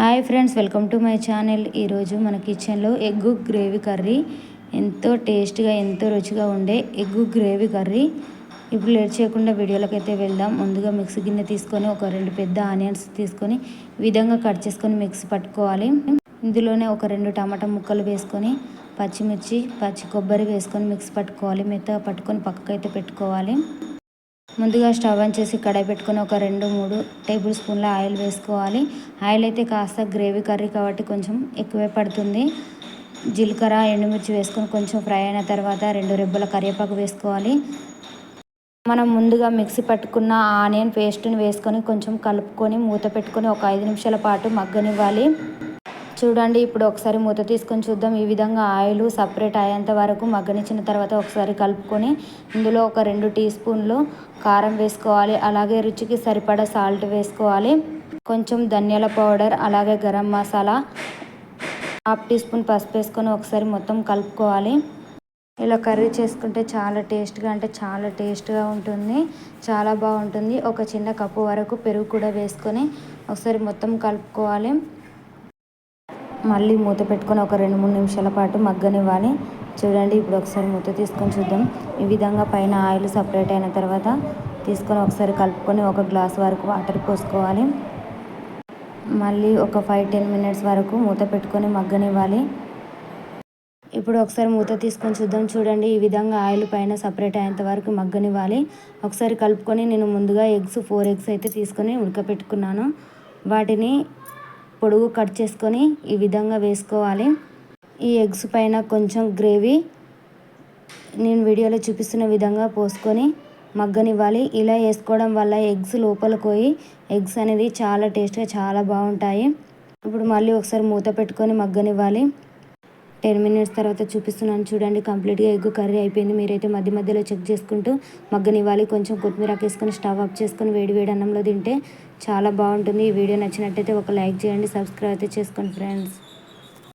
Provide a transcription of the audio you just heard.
Hi friends welcome to my channel. ఈరోజు మన కిచెన్లో ఎగ్గు గ్రేవీ కర్రీ. ఎంతో టేస్ట్గా ఎంతో రుచిగా ఉండే ఎగ్గు గ్రేవీ కర్రీ. ఇప్పుడు లేట్ చేయకుండా వీడియోలోకి అయితే వెళ్దాం. ముందుగా మిక్సీ గిన్నె తీసుకొని ఒక రెండు పెద్ద ఆనియన్స్ తీసుకొని విధంగా కట్ చేసుకొని మిక్సీ పట్టుకోవాలి. ఇందులోనే ఒక రెండు టమాటా ముక్కలు వేసుకొని పచ్చిమిర్చి పచ్చి కొబ్బరి వేసుకొని మిక్సీ పట్టుకోవాలి. మెత్తగా పట్టుకొని పక్కకైతే పెట్టుకోవాలి. ముందుగా స్టవ్ ఆన్ చేసి కడాయి పెట్టుకొని ఒక రెండు మూడు టేబుల్ స్పూన్ల ఆయిల్ వేసుకోవాలి. ఆయిల్ అయితే కాస్త గ్రేవీ కర్రీ కాబట్టి కొంచెం ఎక్కువే పడుతుంది. జీలకర్ర ఎండుమిర్చి వేసుకొని కొంచెం ఫ్రై అయిన తర్వాత రెండు రెబ్బల కరివేపాకు వేసుకోవాలి. మనం ముందుగా మిక్సీ పట్టుకున్న ఆనియన్ పేస్ట్ని వేసుకొని కొంచెం కలుపుకొని మూత పెట్టుకొని ఒక ఐదు నిమిషాల పాటు మగ్గనివ్వాలి. చూడండి ఇప్పుడు ఒకసారి మూత తీసుకొని చూద్దాం. ఈ విధంగా ఆయిల్ సపరేట్ అయ్యేంత వరకు మగ్గనిచ్చిన తర్వాత ఒకసారి కలుపుకొని ఇందులో ఒక రెండు టీ స్పూన్లు కారం వేసుకోవాలి. అలాగే రుచికి సరిపడా సాల్ట్ వేసుకోవాలి. కొంచెం ధనియాల పౌడర్ అలాగే garam masala half teaspoon పసుపు వేసుకొని ఒకసారి మొత్తం కలుపుకోవాలి. ఇలా కర్రీ చేసుకుంటే చాలా టేస్ట్గా అంటే చాలా టేస్ట్గా ఉంటుంది. చాలా బాగుంటుంది. ఒక చిన్న కప్పు వరకు పెరుగు కూడా వేసుకొని ఒకసారి మొత్తం కలుపుకోవాలి. మళ్ళీ మూత పెట్టుకొని ఒక రెండు మూడు నిమిషాల పాటు మగ్గనివ్వాలి. చూడండి ఇప్పుడు ఒకసారి మూత తీసుకొని చూద్దాం. ఈ విధంగా పైన ఆయిల్ సపరేట్ అయిన తర్వాత తీసుకొని ఒకసారి కలుపుకొని ఒక గ్లాస్ వరకు వాటర్ పోసుకోవాలి. మళ్ళీ ఒక ఫైవ్ టెన్ మినిట్స్ వరకు మూత పెట్టుకొని మగ్గనివ్వాలి. ఇప్పుడు ఒకసారి మూత తీసుకొని చూద్దాం. చూడండి ఈ విధంగా ఆయిల్ పైన సపరేట్ అయ్యేంత వరకు మగ్గనివ్వాలి. ఒకసారి కలుపుకొని నేను ముందుగా ఎగ్స్ ఫోర్ ఎగ్స్ అయితే తీసుకొని ఉడకపెట్టుకున్నాను. వాటిని పొడుగు కట్ చేసుకొని ఈ విధంగా వేసుకోవాలి. ఈ ఎగ్స్ పైన కొంచెం గ్రేవీ నేను వీడియోలో చూపిస్తున్న విధంగా పోసుకొని మగ్గనివ్వాలి. ఇలా వేసుకోవడం వల్ల ఎగ్స్ లోపలికి పోయి ఎగ్స్ అనేది చాలా టేస్ట్గా చాలా బాగుంటాయి. ఇప్పుడు మళ్ళీ ఒకసారి మూత పెట్టుకొని మగ్గనివ్వాలి. టెన్ మినిట్స్ తర్వాత చూపిస్తున్నాను. చూడండి కంప్లీట్గా ఎగ్ కర్రీ అయిపోయింది. మీరైతే మధ్య మధ్యలో చెక్ చేసుకుంటూ మగ్గనివ్వాలి. కొంచెం కొత్తిమీర వేసుకొని స్టవ్ ఆఫ్ చేసుకొని వేడి వేడి అన్నంలో తింటే చాలా బాగుంటుంది. ఈ వీడియో నచ్చినట్టయితే ఒక లైక్ చేయండి సబ్స్క్రైబ్ అయితే చేసుకోండి ఫ్రెండ్స్.